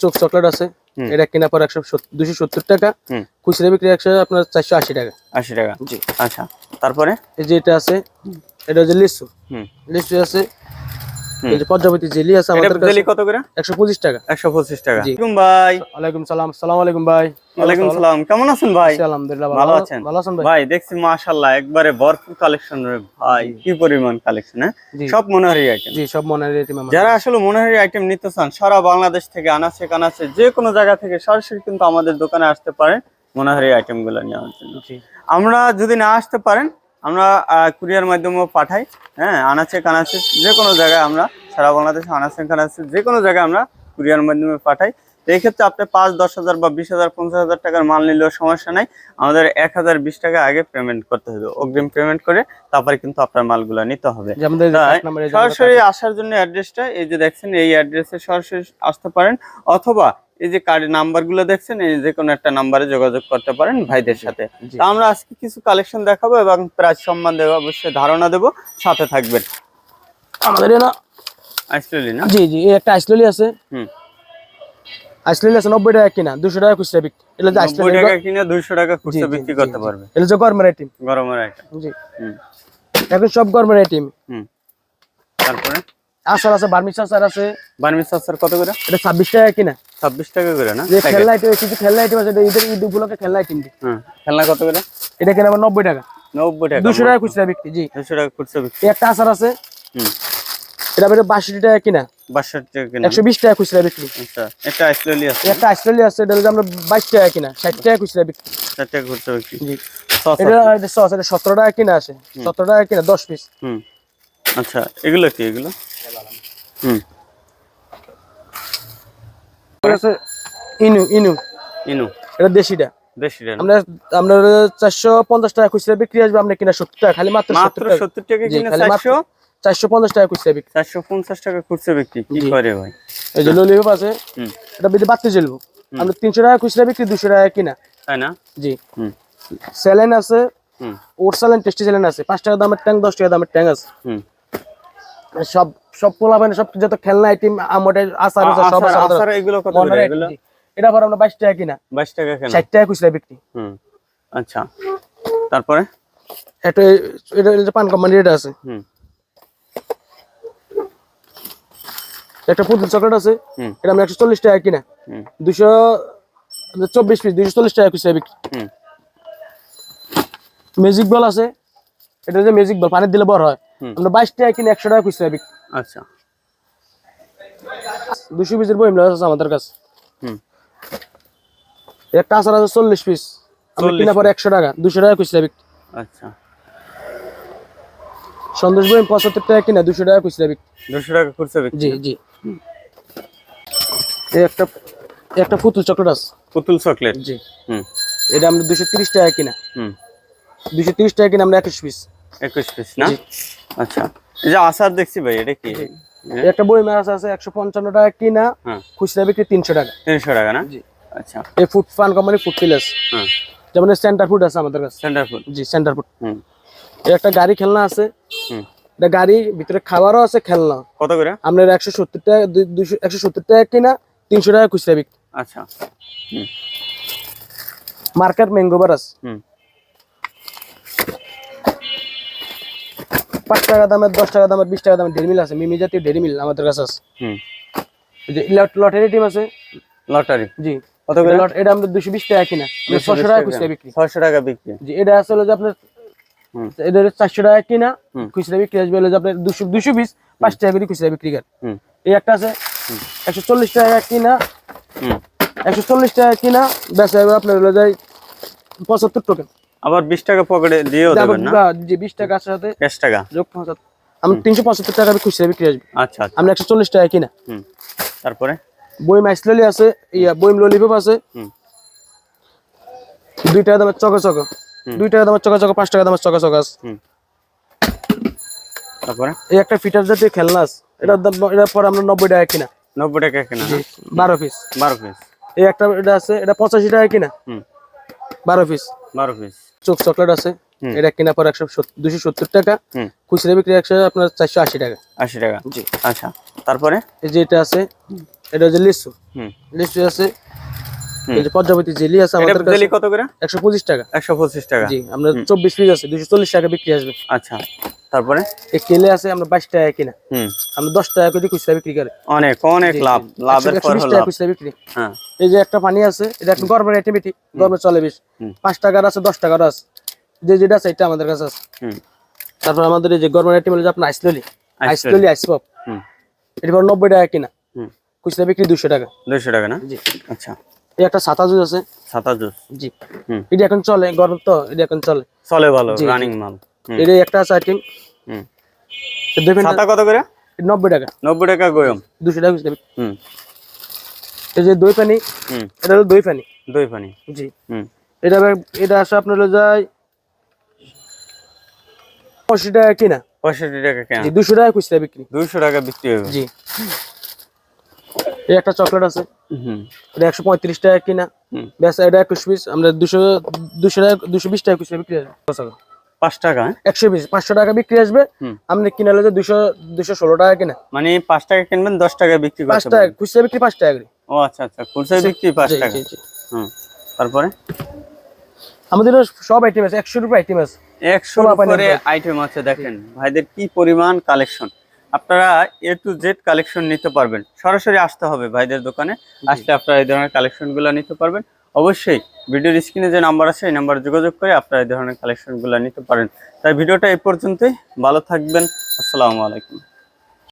চোখ চকলেট আছে। এটা কেনা পর একশো দুশো সত্তর টাকা। খুচরা বিক্রি একশো আপনার চারশো আশি টাকা। আশি টাকা। জি। আচ্ছা তারপরে? এই যে এটা আছে এটা হচ্ছে লিচু। লিচু আছে। এই যে পদ্মাবতী জেলি আছে আমাদের কাছে জেলি কত করে? একশো পঁচিশ টাকা। একশো পঁচিশ টাকা। জি। ভাই? ওয়ালাইকুম সালাম। সালাম আলাইকুম ভাই। ওয়ালাইকুম সালাম। কেমন আছেন ভাই? আলহামদুলিল্লাহ ভালো আছেন? ভালো আছেন ভাই? ভাই দেখছি মাশাআল্লাহ একবারে ভরপুর কালেকশন রে ভাই। কি পরিমাণ কালেকশন হ্যাঁ? সব মনোহারি আইটেম জি সব যারা আসলে মনোহারি আইটেম নিতে চান সারা বাংলাদেশ থেকে আনাচে কানাচে যে কোনো জায়গা থেকে সরাসরি কিন্তু আমাদের দোকানে আসতে পারেন মনোহারি আইটেমগুলো নেওয়ার জন্য। আমরা যদি না আসতে পারেন আমরা কুরিয়ার মাধ্যমেও পাঠাই হ্যাঁ আনাচে কানাচে যে কোনো জায়গায় আমরা সারা বাংলাদেশে আনাচে কানাচে যে কোনো জায়গায় আমরা কুরিয়ার মাধ্যমে পাঠাই। তো এই ক্ষেত্রে আপনি পাঁচ দশ হাজার বা বিশ হাজার পঞ্চাশ হাজার টাকার মাল নিলেও সমস্যা নাই। আমাদের এক হাজার বিশ টাকা আগে পেমেন্ট করতে হবে। অগ্রিম পেমেন্ট করে তারপরে কিন্তু আপনার মালগুলো নিতে হবে। সরাসরি আসার জন্য অ্যাড্রেসটা এই যে দেখছেন এই অ্যাড্রেসে সরাসরি আসতে পারেন। অথবা এই যে কার্ড নাম্বারগুলো দেখছেন এই যে কোনো একটা নাম্বারে যোগাযোগ করতে পারেন ভাইদের সাথে। তা আমরা আজকে কিছু কালেকশন দেখাবো এবং প্রাইস সম্বন্ধে অবশ্যই ধারণা দেব সাথে থাকবেন। আমাদের না আসলে না? জি জি এই একটা আইসলি আছে। হুম। আইসলি আছে নব্বই টাকা কিনা দুশো টাকা খুচরা বিক্রি। এটা যে আইসলি টাকা কিনা দুইশো টাকা খুচরা বিক্রি করতে। পারবে। এটা যে গরমের আইটেম গরমের আইটেম জি। হুম। এখন সব গরমের আইটেম হুম। তারপরে? আচার আছে বার্মিস আচার আছে। বার্মিস আচার কত করে? এটা ছাব্বিশ টাকা কিনা। ছাব্বিশ টাকা করে না? খেলনা আইটেম কিছু খেলনা আইটেম আছে ঈদের ঈদ উপলক্ষে খেলনা আইটেম হ্যাঁ খেলনা কত করে? এটা কিনা আবার নব্বই টাকা। নব্বই টাকা দুশো টাকা খুচরা বিক্রি জি। দুশো টাকা খুচরা বিক্রি। একটা আচার আছে। এটা আবার বাষট্টি টাকা কিনা। বাষট্টি টাকা কিনে। একশো বিশ টাকা খুচরা বিক্রি। আচ্ছা এটা আইসলেলি আছে একটা আইসলি আছে এটা আমরা বাইশ টাকা কিনা ষাট টাকা খুচরা বিক্রি। চার টাকা খুচরা বিক্রি। জি। এটা সস এটা সতেরো টাকা কিনা আছে সতেরো টাকা কিনা দশ পিস। হুম। আচ্ছা এগুলো কি এগুলো? হুম। আছে ইনু ইনু। ইনু। এটা দেশিটা। দেশি আমরা আমরা চারশো পঞ্চাশ টাকা খুচরা বিক্রি আসবে আমরা কিনা সত্তর টাকা খালি মাত্র কিনে খুচরা বিক্রি। চারশো পঞ্চাশ টাকা খুচরা বিক্রি কি করে ভাই? এই যে ললিপপ আছে হুম। এটা আমরা তিনশো টাকা খুচরা বিক্রি টাকা কিনা। তাই না? জি। হুম। স্যালাইন আছে হুম। স্যালাইন টেস্টি স্যালাইন আছে। পাঁচ টাকা দামের টাকা দামের আছে। হুম। সব সব পোলা মানে সব যত খেলনা আইটেম আমটা আচার আছে সব আচার এগুলো কত করে এগুলো? এটা পর আমরা বাইশ টাকা কিনা। বাইশ টাকা কেন। ষাট টাকা খুচরা বিক্রি। হুম আচ্ছা। তারপরে? এটা এটা এটা পান কোম্পানি এটা আছে। হুম। একটা পুতুল চকলেট আছে। এটা আমরা একশো চল্লিশ টাকা কিনা। হুম। দুশো চব্বিশ পিস দুশো চল্লিশ টাকা খুচরা বিক্রি। হুম। ম্যাজিক বল আছে। এটা যে ম্যাজিক বল পানি দিলে বড় হয়। আমরা বাইশ টাকা কিনে একশো টাকা খুচরা বিক্রি। আচ্ছা। দুশো পিসের বই আছে আমাদের কাছে। হুম। একটা আচার আছে চল্লিশ পিস। আমরা 40 কিনা পরে একশো টাকা দুশো টাকা খুচরা বিক্রি। আচ্ছা। সন্দেশ বই পঁচাত্তর টাকা কিনা দুশো টাকা খুচরা বিক্রি। দুশো টাকা খুচরা বিক্রি। জি জি। এই একটা একটা পুতুল চকলেট আছে। পুতুল চকলেট। জি। হুম। এটা আমরা দুশো তিরিশ টাকা কিনা। হুম। দুশো তিরিশ টাকা কিনা আমরা একুশ পিস। একুশ পিস না? জি। আচ্ছা। এই যে আচার দেখছি ভাই এটা কি? একটা বই মাছ আছে একশো পঞ্চান্ন টাকা কিনা হ্যাঁ। খুচরা বিক্রি তিনশো টাকা। তিনশো টাকা না? জি। আচ্ছা। এই ফুড ফান কোম্পানি ফুড পিলাস যেমন সেন্টার ফুড আছে আমাদের কাছে। সেন্টার ফুড জি সেন্টার ফুড হুম। একটা গাড়ি খেলনা আছে। হুম। এটা গাড়ির ভিতরে খাবারও আছে খেলনা। কত করে? আপনার একশো সত্তর টাকা দু- দুশো একশো সত্তর টাকা কিনা তিনশো টাকা খুচরা বিক্রি। আচ্ছা। হুম। মার্কেট ম্যাঙ্গোবার আছে পাঁচ টাকা দামের দশ টাকা দামের বিশ টাকা দামের ডেরি মিল আছে। মিমি জাতীয় ডেরি মিল আমাদের কাছে আছে। লটারি টিম আছে? লটারি। জি। কত করে? এটা এটা আমরা দুশো বিশ টাকা কিনা। টাকা খুচরা বিক্রি। ছয়শো টাকা বিক্রি। জি এটা যে আপনার এটা হলো চারশো টাকা কিনা হুম। খুচরা বিক্রি আসবে হলো যে আপনার দুশো দুশো বিশ পাঁচ টাকা করে খুচরা বিক্রি এই একটা আছে একশো চল্লিশ টাকা কিনা হুম। একশো চল্লিশ টাকা কিনা বেচা হবে আপনার হলো যায় পঁচাত্তর টাকা আবার বিশ টাকা পকেটে দিয়েও দেবেন না? জি বিশ টাকার সাথে ক্যাশ টাকা? যোগ পঁচাত্তর আমরা তিনশো পঁচাত্তর টাকা খুচরা বিক্রি আসবে। আচ্ছা আচ্ছা। আমরা একশো চল্লিশ টাকা কিনা। হুম। তারপরে? বইম আইসলালি আছে ইয়া বইম ললিপপ আছে। হুম। দুই টাকা দামের চকা চকা। হুম। দুই টাকা দামের চকা চকা পাঁচ টাকা দামের চকা চকা আছে। হুম। তারপরে? এই একটা ফিটার জাতীয় খেলনা আছে। দাম এটার পর আমরা নব্বই টাকা কিনা। নব্বই টাকা কেনা। না? বারো পিস বারো পিস এই একটা এটা আছে এটা পঁচাশি টাকা কিনা। হুম। বারো পিস বারো পিস চোখ চকলেট আছে এটা কেনা পর একশো দুশো সত্তর টাকা। খুচরা বিক্রি একশো আপনার চারশো আশি টাকা। আশি টাকা। জি। আচ্ছা তারপরে? এই যে এটা আছে এটা হচ্ছে লিচু। হুম। লিচু আছে এই যে পদ্মাবতী জেলি আছে আমাদের কাছে। জেলি কত করে? একশো পঁচিশ টাকা। জি আমরা চব্বিশ পিস আছে দুশো চল্লিশ টাকা বিক্রি আসবে। আচ্ছা। তারপরে? এই কেলে আছে আমরা বাইশ টাকা কিনা। হুম। আমরা দশ টাকা করে খুচরা বিক্রি করে। অনেক অনেক লাভ লাভের পর হলো। খুচরা বিক্রি। হ্যাঁ। এই যে একটা পানি আছে এটা একটা গরমের আইটেম এটি গরমে চলে বেশ। পাঁচ টাকার আছে দশ টাকার আছে। যে যেটা আছে এটা আমাদের কাছে আছে। হুম। তারপর আমাদের এই যে গরমের হলো যে আপনার আইসললি Ice আইসললি আইস হুম। এটা পর নব্বই টাকা কিনা। হুম। খুচরা বিক্রি দুশো টাকা। দুইশো টাকা না? জি। আচ্ছা। এই একটা ছাতা জুস আছে। সাতা জুস। জি। হুম। এটা এখন চলে গরম তো এটা এখন চলে। চলে ভালো। রানিং মাল। এটা একটা আছে আইটেম হুম। দেখবেন ছাতা কত করে? নব্বই টাকা। নব্বই টাকা গোয়ম টাকা বিক্রি। হুম। এই যে দই পানি হুম। এটা হলো দই পানি। দই পানি। জি। হুম। এটা এটা আসে আপনার হলো যায় পঁয়ষট্টি টাকা কিনা। পঁয়ষট্টি টাকা কেন। জি দুশো টাকা খুচরা বিক্রি। দুইশো টাকা বিক্রি হবে। জি। এই একটা চকলেট আছে। হুম। এটা একশো পঁয়ত্রিশ টাকা কিনা। ব্যাস এটা একুশ পিস। আমরা দুশো দুশো টাকা দুশো বিশ টাকা খুচরা বিক্রি আসবে পাঁচ টাকা হ্যাঁ? একশো পাঁচশো টাকা বিক্রি আসবে। আপনি কিনা হলে দুশো দুশো ষোলো টাকা কিনা। মানে পাঁচ টাকা কিনবেন দশ টাকা বিক্রি পাঁচ টাকা খুচরা বিক্রি পাঁচ টাকা করে। ও আচ্ছা আচ্ছা খুচরা বিক্রি পাঁচ টাকা। হুম তারপরে? আমাদের সব আইটেম আছে একশো রুপি আইটেম আছে। একশো ব্যাগ। আইটেম আছে। দেখেন। ভাইদের কি পরিমাণ কালেকশন আপনারা এ টু জেড কালেকশন নিতে পারবেন। সরাসরি আসতে হবে ভাইদের দোকানে। আসলে আপনারা এই ধরনের কালেকশনগুলো নিতে পারবেন। অবশ্যই ভিডিওর স্ক্রিনে যে নাম্বার আছে, এই নাম্বারে যোগাযোগ করে আপনারা এই ধরনের কালেকশনগুলো নিতে পারেন। তাই ভিডিওটা এই পর্যন্তই। ভালো থাকবেন। আসসালামু আলাইকুম।